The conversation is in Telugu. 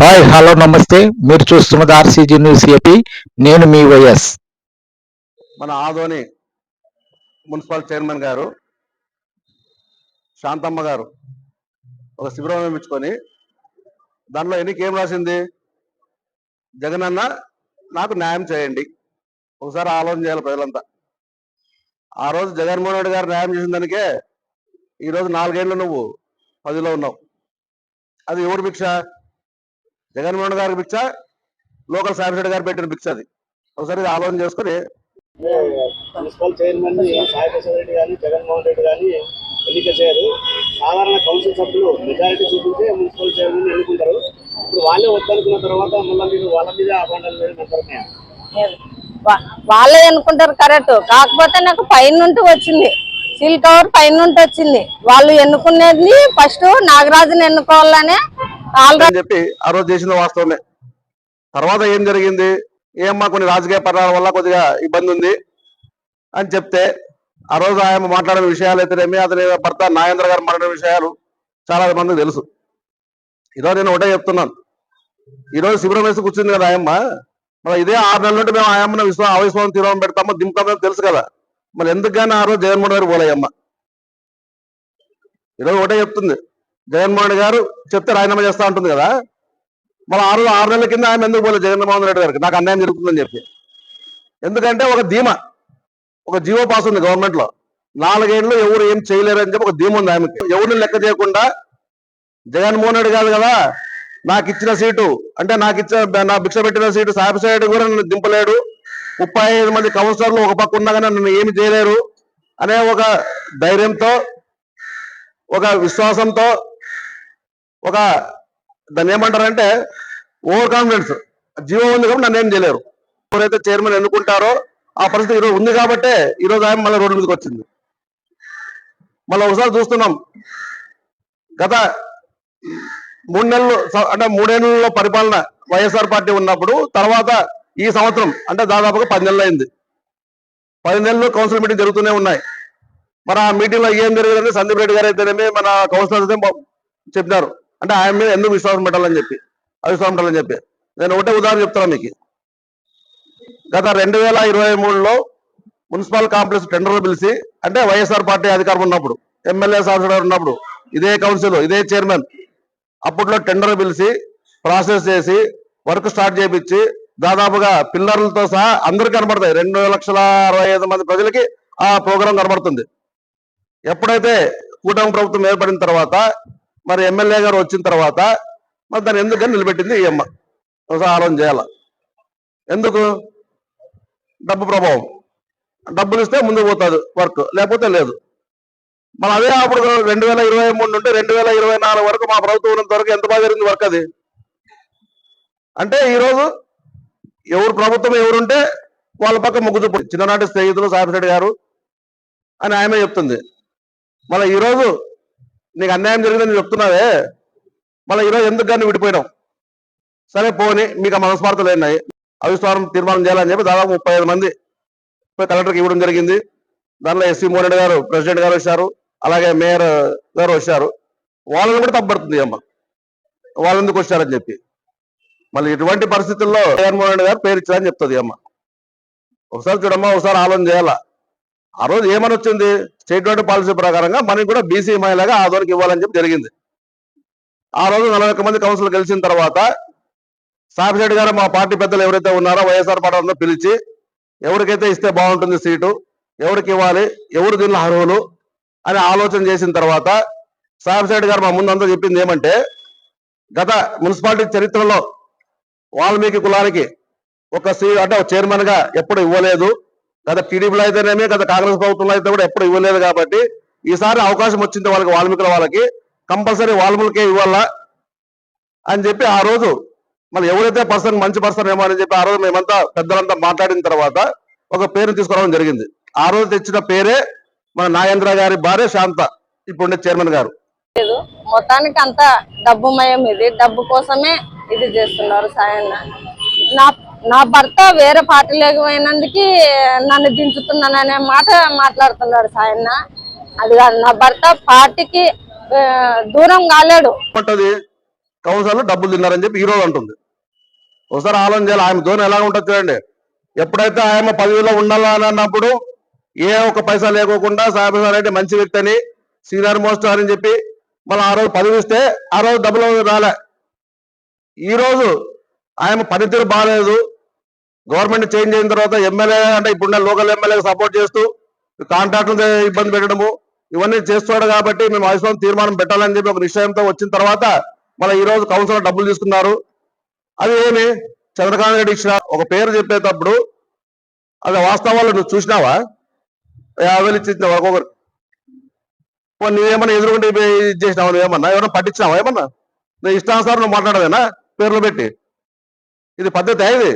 హాయ్ హలో నమస్తే. మీరు చూస్తున్నది ఆర్సీజీ న్యూస్ ఏపీ. నేను మీ వైఎస్. మన ఆదోని మున్సిపల్ చైర్మన్ గారు శాంతమ్మ గారు ఒక శిబిరం నిర్మించుకొని దాంట్లో ఎన్నిక ఏం రాసింది? జగన్ అన్న నాకు న్యాయం చేయండి. ఒకసారి ఆలోచన చేయాలి ప్రజలంతా. ఆ రోజు జగన్మోహన్ రెడ్డి గారు న్యాయం చేసిన దానికే ఈరోజు నాలుగేళ్ళు నువ్వు పదిలో ఉన్నావు. అది ఎవరు భిక్ష? జగన్మోహన్ గారి భిక్ష లోకల్ సాయిరెడ్డి గారు పెట్టిన భిక్ష అది. ఒకసారి ఆలోచన చేసుకొని. మున్సిపల్ చైర్మన్ని సాయిప్రసాద్ రెడ్డి గాని జగన్మోహన్ రెడ్డి గాని ఎన్నిక చేయరు. సాధారణ కౌన్సిల్ సభ్యులు మెజారిటీ చూపించి మున్సిపల్ చైర్మన్ని ఎన్నుకుంటారు. ఇప్పుడు వాళ్ళే వద్దనుకున్న తర్వాత మళ్ళీ మీరు వాళ్ళ మీద అబండాలు వేయడం ఎంతవరకు వా- వాళ్ళే అనుకుంటారు కరెక్ట్. కాకపోతే నాకు పైన నుండి వచ్చింది. సీల్ కవర్ పైన నుండి వచ్చింది. వాళ్ళు ఎన్నుకునేది ఫస్ట్ నాగరాజుని ఎన్నుకోవాలనే అని చెప్పి ఆ రోజు చేసిన వాస్తవమే. తర్వాత ఏం జరిగింది? ఏమ్మా కొన్ని రాజకీయ పరిణామాల వల్ల కొద్దిగా ఇబ్బంది ఉంది అని చెప్తే ఆ రోజు ఆయన మాట్లాడిన విషయాలు అయితేనేమి అతని భర్త నాగేంద్ర గారు మాట్లాడిన విషయాలు చాలా మందికి తెలుసు. ఈరోజు నేను ఒకటే చెప్తున్నాను. ఈరోజు శిబిరం వేసి కూర్చుంది కదా ఆయమ్మ? మరి ఇదే ఆరు నెలల నుండి మేము ఆయమ్మను విశ్వ అవిశ్వాసం తీరం పెడతామో దింపుతామో తెలుసు కదా. మరి ఎందుకు కానీ ఆ రోజు జగన్మోహన్ గారు పోలేయమ్మ ఈరోజు ఒకటే చెప్తుంది. జగన్మోహన్ రెడ్డి గారు చెప్తే రాజీనామా చేస్తా ఉంటుంది కదా. మళ్ళీ ఆరు ఆరు నెలల కింద ఆయన ఎందుకు పోలేదు జగన్మోహన్ రెడ్డి గారికి? నాకు అన్యాయం జరుగుతుందని చెప్పి. ఎందుకంటే ఒక ధీమా ఒక జీవో పాస్ ఉంది గవర్నమెంట్లో నాలుగేళ్ళు ఎవరు ఏం చేయలేరు అని చెప్పి ఒక ధీమా ఉంది ఆమెకి. ఎవరిని లెక్క చేయకుండా జగన్మోహన్ రెడ్డి కాదు కదా నాకు ఇచ్చిన సీటు అంటే నాకు ఇచ్చిన నా భిక్ష పెట్టిన సీటు సాబిసైడ్ కూడా నన్ను దింపలేడు. ముప్పై ఐదు మంది కౌన్సిలర్లు ఒక పక్క ఉండగానే నన్ను ఏమి చేయలేరు అనే ఒక ధైర్యంతో ఒక విశ్వాసంతో ఒక దాన్ని ఏమంటారంటే ఓవర్ కాన్ఫిడెన్స్. జీవో ఉంది కాబట్టి నన్ను ఏం చేయలేరు. ఎవరైతే చైర్మన్ ఎన్నుకుంటారో ఆ పరిస్థితి ఈరోజు ఉంది కాబట్టే ఈరోజు ఆయన మళ్ళీ రోడ్డు మీదకి వచ్చింది. మళ్ళీ ఒకసారి చూస్తున్నాం. గత మూడు నెలలు అంటే మూడేళ్ళలో పరిపాలన వైఎస్ఆర్ పార్టీ ఉన్నప్పుడు తర్వాత ఈ సంవత్సరం అంటే దాదాపుగా పది నెలలు అయింది. పది నెలలు కౌన్సిల్ మీటింగ్ జరుగుతూనే ఉన్నాయి. మరి ఆ మీటింగ్లో ఏం జరిగిందంటే సందీప్ రెడ్డి గారు అయితేనేమి మన కౌన్సిలర్స్ అయితే చెప్పినారు. అంటే ఆయన మీద ఎందుకు విశ్వాసం పెట్టాలని చెప్పి అవిశ్వాసం పెట్టాలని చెప్పి. నేను ఒకటే ఉదాహరణ చెప్తాను మీకు. గత రెండు వేల ఇరవై మూడులో మున్సిపల్ కాంప్లెక్స్ టెండర్లు పిలిచి అంటే వైఎస్ఆర్ పార్టీ అధికారం ఉన్నప్పుడు ఎమ్మెల్యే సాంసద్ ఉన్నప్పుడు ఇదే కౌన్సిల్ ఇదే చైర్మన్ అప్పట్లో టెండర్ పిలిచి ప్రాసెస్ చేసి వర్క్ స్టార్ట్ చేయించి దాదాపుగా పిల్లర్లతో సహా అందరికి కనబడతాయి. రెండు లక్షల అరవై ఐదు మంది ప్రజలకి ఆ ప్రోగ్రాం కనబడుతుంది. ఎప్పుడైతే కూటమి ప్రభుత్వం ఏర్పడిన తర్వాత మరి ఎమ్మెల్యే గారు వచ్చిన తర్వాత మరి దాన్ని ఎందుకని నిలబెట్టింది ఈ అమ్మ. ఒకసారి ఆలోచన చేయాల? ఎందుకు? డబ్బు ప్రభావం. డబ్బులు ఇస్తే ముందుకు పోతుంది వర్క్ లేకపోతే లేదు. మన అదే అప్పుడు రెండు వేల ఇరవై మూడు నుండి రెండు వేల ఇరవై నాలుగు వరకు మా ప్రభుత్వం ఉన్నంత వరకు ఎంత బాగా జరిగింది వర్క్ అది? అంటే ఈరోజు ఎవరు ప్రభుత్వం ఎవరుంటే వాళ్ళ పక్క మొగ్గు చూపు చిన్ననాటి స్నేహితులు సాఫిరెడ్డి గారు అని ఆమె చెప్తుంది. మళ్ళీ ఈరోజు నీకు అన్యాయం జరిగిందని చెప్తున్నావే. మళ్ళీ ఈరోజు ఎందుకు కానీ విడిపోయినావు? సరే పోని మీకు ఆ మనస్పార్థలు ఉన్నాయి అవిశ్వాసం తీర్మానం చేయాలని చెప్పి దాదాపు ముప్పై ఐదు మంది పోయి కలెక్టర్కి ఇవ్వడం జరిగింది. దానిలో ఎస్సీ మోరెడ్డి గారు ప్రెసిడెంట్ గారు వచ్చారు. అలాగే మేయర్ గారు వచ్చారు. వాళ్ళని కూడా తప్పబడుతుంది అమ్మ. వాళ్ళు ఎందుకు వచ్చారని చెప్పి. మళ్ళీ ఇటువంటి పరిస్థితుల్లో జగన్మోహన్ రెడ్డి గారు పేరు ఇచ్చారని చెప్తుంది అమ్మ. ఒకసారి చూడమ్మా ఒకసారి ఆలోచన చేయాలా? ఆ రోజు ఏమని వచ్చింది స్టేట్ గవర్నమెంట్ పాలసీ ప్రకారంగా మనకి కూడా బీసీ మహిళగా ఆదోనికి ఇవ్వాలని చెప్పి జరిగింది. ఆ రోజు నలభై ఒక్క మంది కౌన్సిల్ గెలిచిన తర్వాత సాపిరెడ్డి గారు మా పార్టీ పెద్దలు ఎవరైతే ఉన్నారో వైఎస్ఆర్ పార్టీ పిలిచి ఎవరికైతే ఇస్తే బాగుంటుంది సీటు ఎవరికి ఇవ్వాలి ఎవరు దీనిలో అర్హులు అని ఆలోచన చేసిన తర్వాత సాపిరెడ్డి గారు మా ముందు చెప్పింది ఏమంటే గత మున్సిపాలిటీ చరిత్రలో వాల్మీకి కులానికి ఒక సీ అంటే చైర్మన్గా ఎప్పుడు ఇవ్వలేదు. గత టీడీపీలో అయితేనేమి గత కాంగ్రెస్ ప్రభుత్వంలో అయితే కూడా ఎప్పుడు ఇవ్వలేదు కాబట్టి ఈసారి అవకాశం వచ్చింది వాళ్ళకి వాల్మీకుల వాళ్ళకి కంపల్సరీ వాల్మీకే ఇవ్వాలా అని చెప్పి ఆ రోజు మళ్ళీ ఎవరైతే పర్సన్ మంచి పర్సన్ ఏమో అని చెప్పి ఆ రోజు మేమంతా పెద్దలంతా మాట్లాడిన తర్వాత ఒక పేరుని తీసుకురావడం జరిగింది. ఆ రోజు తెచ్చిన పేరే మన నాగేంద్ర గారి భార్య శాంత ఇప్పుడు చైర్మన్ గారు. లేదు మొత్తానికి అంతా డబ్బుమయం ఇది. డబ్బు కోసమే ఇది చేస్తున్నారు సాయన్న. నా నా భర్త వేరే పార్టీలోకి పోయినందుకు నన్ను దించుతున్నాననే మాట మాట్లాడుతున్నాడు సాయన్న. అది కాదు నా భర్త పార్టీకి దూరం కాలేడు. ఉంటది కౌన్సిలర్లు డబ్బులు తిన్నారని చెప్పి ఈ రోజు అంటుంది. ఒకసారి ఆలోచన చేయాలి ఆమె ధోని ఎలా ఉంటుంది చూడండి. ఎప్పుడైతే ఆమె పదవిలో ఉండాలని అన్నప్పుడు ఏ ఒక పైసా లేకోకుండా సాయిప్రసాద్ రెడ్డి మంచి వ్యక్తి అని సీనియర్ మోస్ట్ అని చెప్పి మళ్ళీ ఆ రోజు పదవి ఇస్తే ఆ రోజు డబ్బులు రాలే. ఈ రోజు ఆయన పనితీరు బాగాలేదు గవర్నమెంట్ చేంజ్ అయిన తర్వాత ఎమ్మెల్యే అంటే ఇప్పుడున్న లోకల్ ఎమ్మెల్యేకి సపోర్ట్ చేస్తూ కాంట్రాక్టులు ఇబ్బంది పెట్టడము ఇవన్నీ చేస్తున్నాడు కాబట్టి మేము అవసరం తీర్మానం పెట్టాలని చెప్పి ఒక నిశ్చయంతో వచ్చిన తర్వాత మళ్ళీ ఈ రోజు కౌన్సిలర్ డబ్బులు తీసుకున్నారు. అది ఏమి? చంద్రకాంత్ రెడ్డి ఇచ్చిన ఒక పేరు చెప్పేటప్పుడు అది వాస్తవాలు నువ్వు చూసినావా? యాభై వేలు ఒక్కొక్కరు పోనీ నువ్వేమన్నా ఎదురుకుంటే ఇది చేసినావు నువ్వేమన్నా? ఎవరైనా పట్టించినావా ఏమన్నా? నువ్వు ఇష్టానుసారం నువ్వు మాట్లాడదేనా పేర్లు పెట్టి. ఇది పద్ధతి ఇది